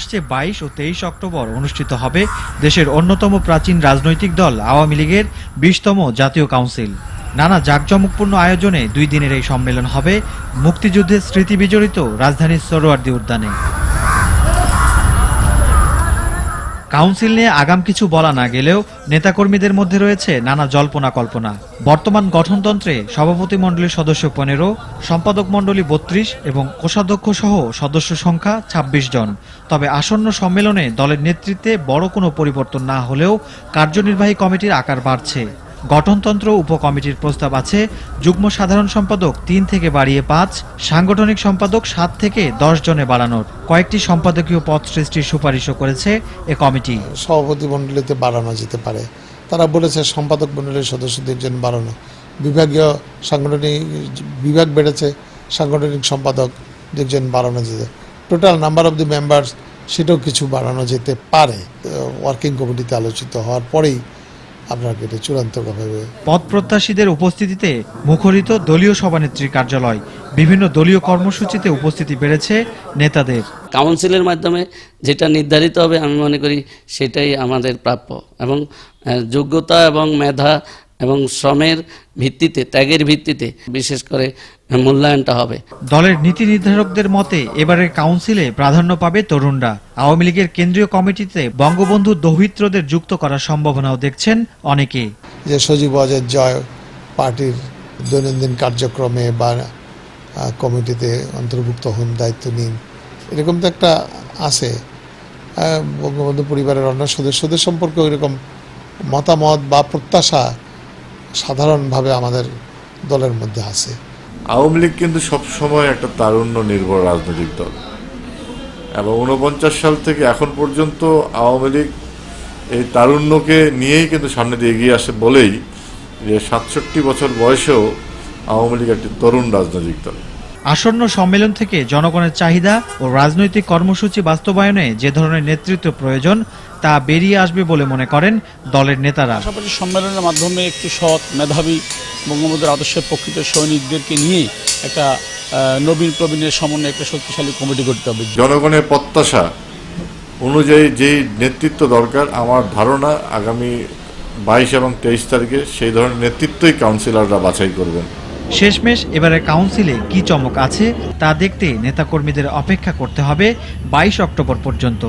আসছে বাইশ ও তেইশ অক্টোবর অনুষ্ঠিত হবে দেশের অন্যতম প্রাচীন রাজনৈতিক দল, আওয়ামী লীগের বিশতম জাতীয় কাউন্সিল। নানা জাঁকজমকপূর্ণ আয়োজনে দুই দিনের এই সম্মেলন হবে। মুক্তিযুদ্ধের স্মৃতি বিজড়িত রাজধানীর সরোয়ার্দী উদ্যানে। কাউন্সিল নিয়ে আগাম কিছু বলা না গেলেও নেতাকর্মীদের মধ্যে রয়েছে নানা জল্পনা কল্পনা। বর্তমান গঠনতন্ত্রে সভাপতি মণ্ডলীর সদস্য পনেরো, সম্পাদক মণ্ডলী বত্রিশ এবং কোষাধ্যক্ষ সহ সদস্য সংখ্যা ২৬ জন। তবে আসন্ন সম্মেলনে দলের নেতৃত্বে বড় কোনো পরিবর্তন না হলেও কার্যনির্বাহী কমিটির আকার বাড়ছে। গঠনতন্ত্র উপকমিটির প্রস্তাব আছে। যুগ্ম সাধারণ সম্পাদক তিন থেকে বাড়িয়ে পাঁচ, সাংগঠনিক সম্পাদক সাত থেকে দশ জনে বাড়ানোর। কয়েকটি সম্পাদকীয় পদ সৃষ্টির সুপারিশও করেছে এ কমিটি। সভাপতি মণ্ডলীতে বাড়ানো যেতে পারে। তারা বলেছে সম্পাদক মণ্ডলীর সদস্যদের জন্য বাড়ানো। বিভাগীয় সাংগঠনিক, বিভাগ বেড়েছে, সাংগঠনিক সম্পাদক একজন বাড়ানো যেতে। Total number of the members সেটাও কিছু বাড়ানো যেতে পারে। ওয়ার্কিং কমিটিতে আলোচিত হওয়ার পরেই আপনাকে এটা চূড়ান্তভাবে পদ প্রত্যাশীদের উপস্থিতিতে মুখরিত দলীয় সভানেত্রীর কার্যালয়। বিভিন্ন দলীয় কর্মসূচিতে উপস্থিতি বেড়েছে নেতাদের। কাউন্সিলের মাধ্যমে যেটা নির্ধারিত হবে আমি মনে করি সেটাই আমাদের প্রাপ্য এবং যোগ্যতা এবং মেধা এবং শ্রমের ভিত্তিতে ত্যাগের ভিত্তিতে বিশেষ করে মূল্যায়নটা হবে। দলের নীতি নির্ধারকদের মতে এবারের কাউন্সিলে প্রাধান্য পাবে তরুণরা। আওয়ামী লীগের কেন্দ্রীয় কমিটিতে বঙ্গবন্ধু দৌহিত্রদের যুক্ত করার সম্ভাবনাও দেখছেন অনেকে। যে সজীব অজের জয় পার্টির দৈনন্দিন কার্যক্রমে বা কমিটিতে অন্তর্ভুক্ত হন দায়িত্ব নিন এরকম তো একটা আছে। বঙ্গবন্ধু পরিবারের অন্য সদস্যদের সম্পর্কে ওইরকম মতামত বা প্রত্যাশা সাধারণভাবে আমাদের দলের মধ্যে আছে। আওয়ামী লীগ কিন্তু সবসময় একটা তারুণ্য নির্ভর রাজনৈতিক দল। এবং উনপঞ্চাশ সাল থেকে এখন পর্যন্ত আওয়ামী লীগ এই তারুণ্যকে নিয়েই কিন্তু সামনে দিয়ে এগিয়ে আসে বলেই যে সাতষট্টি বছর বয়সেও আওয়ামী লীগ একটি তরুণ রাজনৈতিক দল। আসন্ন সম্মেলন থেকে জনগণের চাহিদা ও রাজনৈতিক কর্মসূচি বাস্তবায়নে যে ধরনের নেতৃত্ব প্রয়োজন তা বেরিয়ে আসবে বলে মনে করেন দলের নেতারা। পাশাপাশি সম্মেলনের মাধ্যমে একটু সৎ মেধাবী বঙ্গবন্ধুর আদর্শের প্রকৃত সৈনিকদেরকে নিয়ে একটা নবীন প্রবীণের সমন্বয়ে একটা শক্তিশালী কমিটি করতে হবে। জনগণের প্রত্যাশা অনুযায়ী যেই নেতৃত্ব দরকার আমার ধারণা আগামী বাইশ এবং তেইশ তারিখে সেই ধরনের নেতৃত্বই কাউন্সিলররা বাছাই করবেন। শেষমেশ এবারে কাউন্সিলে কি চমক আছে তা দেখতে নেতাকর্মীদের অপেক্ষা করতে হবে বাইশ অক্টোবর পর্যন্ত।